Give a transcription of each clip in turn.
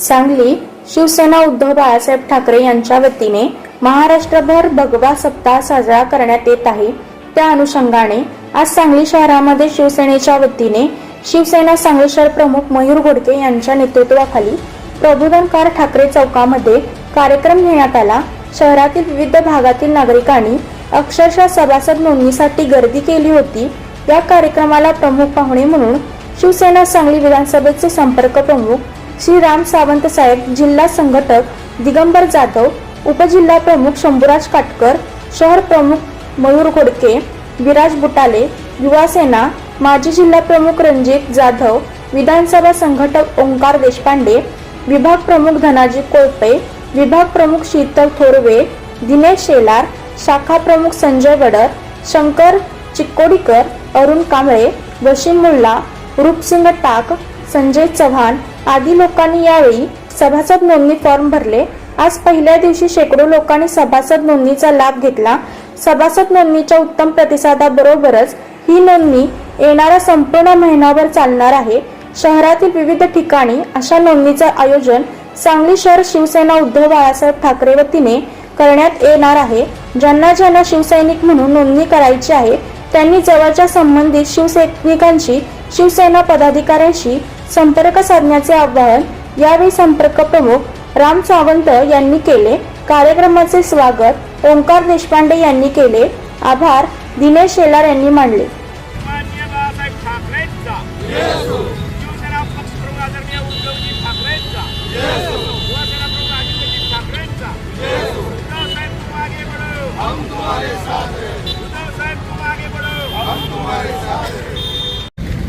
सांगली शिवसेना उद्धव बाळासाहेब ठाकरे यांच्या वतीने महाराष्ट्रभर भगवा सप्ताह साजरा करण्यात येत आहे. त्या अनुषंगाने आज सांगली शहरामध्ये शिवसेनेच्या वतीने शिवसेना सांगली शहर प्रमुख मयूर घोडके यांच्या नेतृत्वाखाली प्रबोधनकार ठाकरे चौकामध्ये कार्यक्रम घेण्यात आला. शहरातील विविध भागातील नागरिकांनी अक्षरशः सभासद नोंदणीसाठी गर्दी केली होती. या कार्यक्रमाला प्रमुख पाहुणे म्हणून शिवसेना सांगली विधानसभेचे संपर्क प्रमुख श्री राम सावंत साहेब जिल्हा संघटक दिगंबर जाधव उपजिल्हा प्रमुख शंभूराज काटकर शहर प्रमुख मयूर घोडके विराज बुटाले युवासेना माजी जिल्हा प्रमुख रणजित जाधव विधानसभा संघटक ओंकार देशपांडे विभाग प्रमुख धनाजी कोळपे विभाग प्रमुख शीतल थोरवे दिनेश शेलार शाखा प्रमुख संजय वडर शंकर चिक्कोडीकर अरुण कांबळे वशीम मुल्ला रूपसिंग टाक संजय चव्हाण आदी लोकांनी यावेळी सभासद नोंदणी फॉर्म भरले. आज पहिल्या दिवशी शेकडो लोकांनी सभासद नोंदणीचा लाभ घेतला. सभासद नोंदणीच्या उत्तम प्रतिसादाबरोबरच ही नोंदणी येणारा संपूर्ण महिनाभर चालणार आहे. शहरातील विविध ठिकाणी अशा नोंदणीचं आयोजन सांगली शहर शिवसेना उद्धव बाळासाहेब ठाकरे वतीने करण्यात येणार आहे. ज्यांना ज्यांना शिवसैनिक म्हणून नोंदणी करायची आहे त्यांनी जवळच्या संबंधित शिवसैनिकांशी शिवसेना पदाधिकाऱ्यांशी संपर्क साधण्याचे आवाहन यावेळी संपर्क प्रमुख राम सावंत यांनी केले. कार्यक्रमाचे स्वागत ओंकार देशपांडे यांनी केले. आभार. दिनेश शेलार यांनी साथ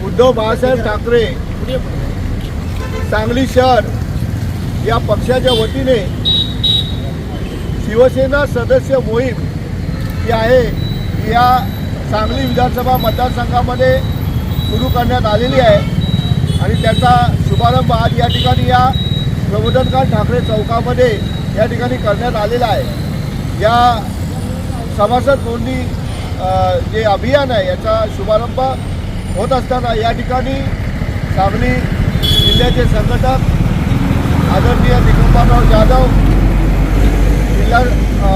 उद्धव बाळासाहेब ठाकरे सांगली शहर या पक्षाच्या वतीने शिवसेना सदस्य मोहीम जी आहे या सांगली विधानसभा मतदारसंघामध्ये सुरू करण्यात आलेली आहे. आणि त्याचा शुभारंभ आज या ठिकाणी या प्रबोधनकांत ठाकरे चौकामध्ये या ठिकाणी करण्यात आलेला आहे. या सभासद नोंदणी जे अभियान आहे याचा शुभारंभ होत असताना या ठिकाणी सांगली जिल्ह्याचे संघटक आदरणीय दिगंबरराव जाधव जिल्हा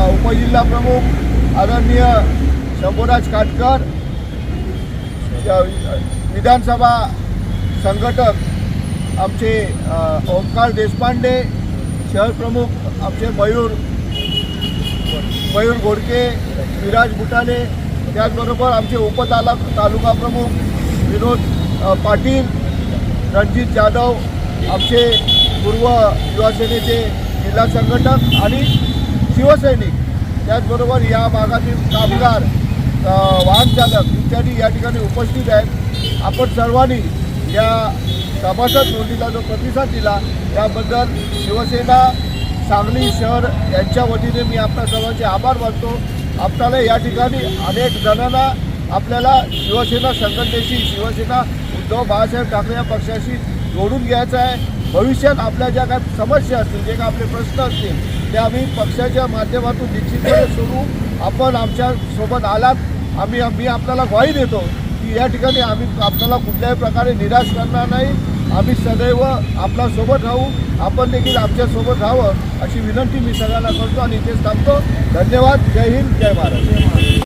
उपजिल्हा प्रमुख आदरणीय शंभूराज काटकर विधानसभा संघटक आमचे ओंकार देशपांडे शहर प्रमुख आमचे मयूर मयूर घोडके विराज बुटाणे त्याचबरोबर आमचे उपताला तालुका प्रमुख विनोद पाटील रणजित जाधव आमचे पूर्व युवासेनेचे जिल्हा संघटक आणि शिवसैनिक. त्याचबरोबर या भागातील कामगार वाहनचालक इत्यादी या ठिकाणी उपस्थित आहेत. आपण सर्वांनी या सभासद नोंदीला जो प्रतिसाद दिला त्याबद्दल शिवसेना सांगली शहर यांच्या वतीने मी आपल्या सर्वांचे आभार मानतो. आपल्याला या ठिकाणी अनेक जणांना आपल्याला शिवसेना संघटनेशी शिवसेना जो बाळासाहेब ठाकरे या पक्षाशी जोडून घ्यायचा आहे. भविष्यात आपल्या ज्या काही समस्या असतील जे काही आपले प्रश्न असतील ते आम्ही पक्षाच्या माध्यमातून निश्चितपणे सोडू. आपण आमच्यासोबत आलात. आम्ही मी आपल्याला ग्वाही देतो की या ठिकाणी आम्ही आपल्याला कुठल्याही प्रकारे निराश करणार नाही. आम्ही सदैव आपला सोबत राहू. आपण देखील आमच्यासोबत राहावं अशी विनंती मी सगळ्यांना करतो आणि इथेच थांबतो. धन्यवाद. जय हिंद. जय महाराष्ट्र